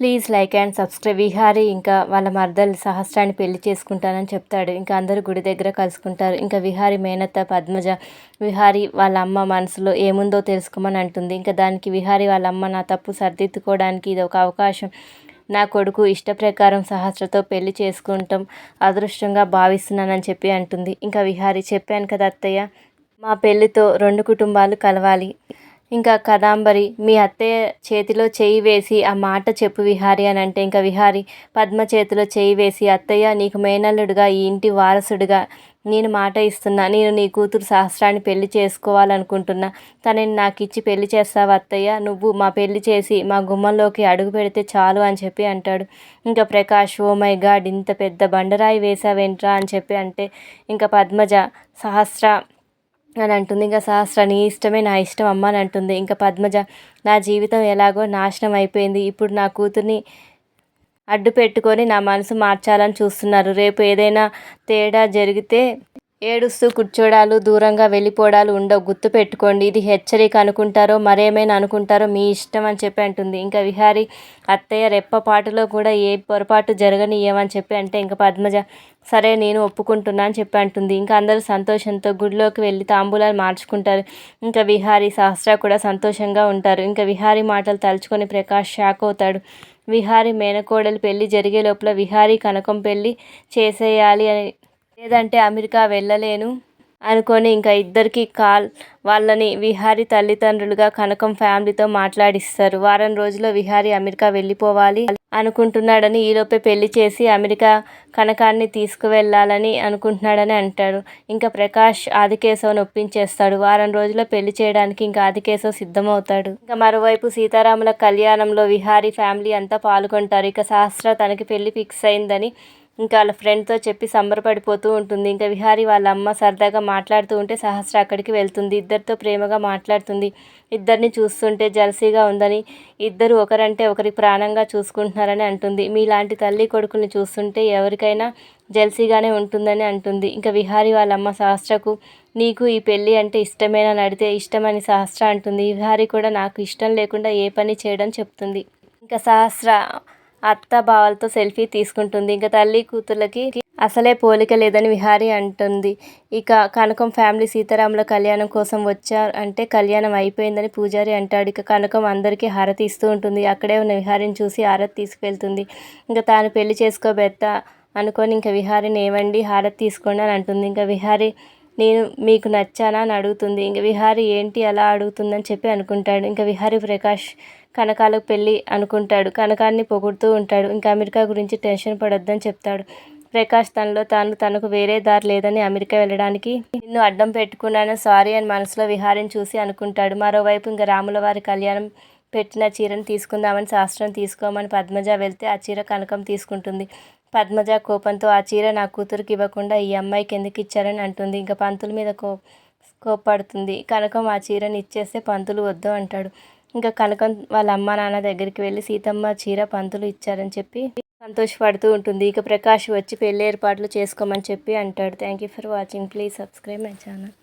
Please like and subscribe. Vihari ఇంకా వాళ్ళ మర్దలు సహస్రాన్ని పెళ్ళి చేసుకుంటానని చెప్తాడు. ఇంకా అందరూ గుడి దగ్గర కలుసుకుంటారు. ఇంకా విహారి మేనత్త పద్మజ విహారి వాళ్ళ అమ్మ మనసులో ఏముందో తెలుసుకోమని అంటుంది. ఇంకా దానికి విహారి వాళ్ళ అమ్మ నా తప్పు సర్దిద్దుకోవడానికి ఇది ఒక అవకాశం. నా కొడుకు ఇష్ట ప్రకారం సహస్రతో పెళ్ళి చేసుకుంటాం అదృష్టంగా భావిస్తున్నానని చెప్పి అంటుంది. ఇంకా విహారి చెప్పాను కదా అత్తయ్య మా పెళ్ళితో రెండు కుటుంబాలు కలవాలి. ఇంకా కదాంబరి మీ అత్తయ్య చేతిలో చేయి వేసి ఆ మాట చెప్పు విహారి అని అంటే ఇంకా విహారి పద్మ చేతిలో చేయి వేసి అత్తయ్య నీకు మేనల్లుడుగా ఈ ఇంటి వారసుడుగా నేను మాట ఇస్తున్నా నేను నీ కూతురు సహస్రాన్ని పెళ్ళి చేసుకోవాలనుకుంటున్నా తనని నాకు ఇచ్చి పెళ్ళి చేస్తావు అత్తయ్య? నువ్వు మా పెళ్ళి చేసి మా గుమ్మంలోకి అడుగు పెడితే చాలు అని చెప్పి అంటాడు. ఇంకా ప్రకాష్ ఓ మై గాడ్ ఇంత పెద్ద బండరాయి వేసావేంట్రా అని చెప్పి అంటే ఇంకా పద్మజ సహస్ర అని అంటుంది. ఇంకా సహస్ర నీ ఇష్టమే నా ఇష్టం అమ్మ అని అంటుంది. ఇంకా పద్మజ నా జీవితం ఎలాగో నాశనం అయిపోయింది. ఇప్పుడు నా కూతుర్ని అడ్డు పెట్టుకొని నా మనసు మార్చాలని చూస్తున్నారు. రేపు ఏదైనా తేడా జరిగితే ఏడుస్తూ కూర్చోడాలు దూరంగా వెళ్ళిపోవడాలు ఉండవు. గుర్తు పెట్టుకోండి ఇది హెచ్చరిక అనుకుంటారో మరేమైనా అనుకుంటారో మీ ఇష్టం అని చెప్పి అంటుంది. ఇంకా విహారి అత్తయ్య రెప్పపాటులో కూడా ఏ పొరపాటు జరగనియ్యమని చెప్పి అంటే ఇంకా పద్మజ సరే నేను ఒప్పుకుంటున్నా అని చెప్పి అంటుంది. ఇంకా అందరూ సంతోషంతో గుడిలోకి వెళ్ళి తాంబూలాలు మార్చుకుంటారు. ఇంకా విహారీ సహస్ర కూడా సంతోషంగా ఉంటారు. ఇంకా విహారీ మాటలు తలుచుకొని ప్రకాష్ షాక్ అవుతాడు. విహారీ మేనకోడలు పెళ్ళి జరిగే లోపల విహారీ కనకం పెళ్ళి చేసేయాలి అని లేదంటే అమెరికా వెళ్ళలేను అనుకొని ఇంకా ఇద్దరికి కాల్ వాళ్ళని విహారి తల్లిదండ్రులుగా కనకం ఫ్యామిలీతో మాట్లాడిస్తారు. వారం రోజుల్లో విహారి అమెరికా వెళ్ళిపోవాలి అనుకుంటున్నాడని ఈలోపే పెళ్ళి చేసి అమెరికా కనకాన్ని తీసుకువెళ్ళాలని అనుకుంటున్నాడని అంటాడు. ఇంకా ప్రకాష్ ఆదికేశవ్ని ఒప్పించేస్తాడు. వారం రోజుల్లో పెళ్ళి చేయడానికి ఇంకా ఆదికేశవ్ సిద్ధమవుతాడు. ఇంకా మరోవైపు సీతారాముల కళ్యాణంలో విహారీ ఫ్యామిలీ అంతా పాల్గొంటారు. ఇక శాస్త్ర తనకి పెళ్ళి ఫిక్స్ అయిందని ఇంకా వాళ్ళ ఫ్రెండ్తో చెప్పి సంబరపడిపోతూ ఉంటుంది. ఇంకా విహారి వాళ్ళ అమ్మ సరదాగా మాట్లాడుతూ ఉంటే సహస్ర అక్కడికి వెళ్తుంది. ఇద్దరితో ప్రేమగా మాట్లాడుతుంది. ఇద్దరిని చూస్తుంటే జలసీగా ఉందని ఇద్దరు ఒకరంటే ఒకరి ప్రాణంగా చూసుకుంటున్నారని అంటుంది. మీలాంటి తల్లి కొడుకుని చూస్తుంటే ఎవరికైనా జెల్సీగానే ఉంటుందని అంటుంది. ఇంకా విహారి వాళ్ళ అమ్మ సహస్రకు నీకు ఈ పెళ్ళి అంటే ఇష్టమేనా నడితే ఇష్టమని సహస్ర అంటుంది. విహారి కూడా నాకు ఇష్టం లేకుండా ఏ పని చేయడం చెప్తుంది. ఇంకా సహస్ర అత్త బావలతో సెల్ఫీ తీసుకుంటుంది. ఇంకా తల్లి కూతుర్లకి అసలే పోలిక లేదని విహారి అంటుంది. ఇక కనకం ఫ్యామిలీ సీతారాముల కళ్యాణం కోసం వచ్చారు అంటే కళ్యాణం అయిపోయిందని పూజారి అంటాడు. ఇక కనకం అందరికీ హారతి ఇస్తూ ఉంటుంది. అక్కడే ఉన్న విహారిని చూసి హారతి తీసుకువెళ్తుంది ఇంకా తాను పెళ్ళి చేసుకోబెత్త అనుకొని ఇంకా విహారిని ఏమండి హారతి తీసుకోండి అని అంటుంది. ఇంకా విహారి నేను మీకు నచ్చానా అని అడుగుతుంది. ఇంకా విహారి ఏంటి అలా అడుగుతుందని చెప్పి అనుకుంటాడు. ఇంకా విహారి ప్రకాష్ కనకాలకు పెళ్ళి అనుకుంటాడు. కనకాన్ని పొగుడుతూ ఉంటాడు. ఇంకా అమెరికా గురించి టెన్షన్ పడొద్దని చెప్తాడు. ప్రకాష్ తనలో తాను తనకు వేరే దారి లేదని అమెరికా వెళ్ళడానికి నిన్ను అడ్డం పెట్టుకున్నాను. సారీ అని మనసులో విహారిని చూసి అనుకుంటాడు. మరోవైపు ఇంకా రాముల వారి కళ్యాణం పెట్టిన చీరను తీసుకుందామని శాస్త్రం తీసుకోమని పద్మజ వెళ్తే ఆ చీర కనకం తీసుకుంటుంది. పద్మజ కోపంతో ఆ చీర నా కూతురికి ఇవ్వకుండా ఈ అమ్మాయికి ఎందుకు ఇచ్చారని అంటుంది. ఇంకా పంతుల మీద కో కోప్పడుతుంది. కనకం ఆ చీరని ఇచ్చేస్తే పంతులు వద్దు అంటాడు. ఇంకా కనకం వాళ్ళ అమ్మ నాన్న దగ్గరికి వెళ్ళి సీతమ్మ చీర పంతులు ఇచ్చారని చెప్పి సంతోషపడుతూ ఉంటుంది. ఇక ప్రకాష్ వచ్చి పెళ్ళి ఏర్పాట్లు చేసుకోమని చెప్పి అంటాడు. Thank you for watching please subscribe my channel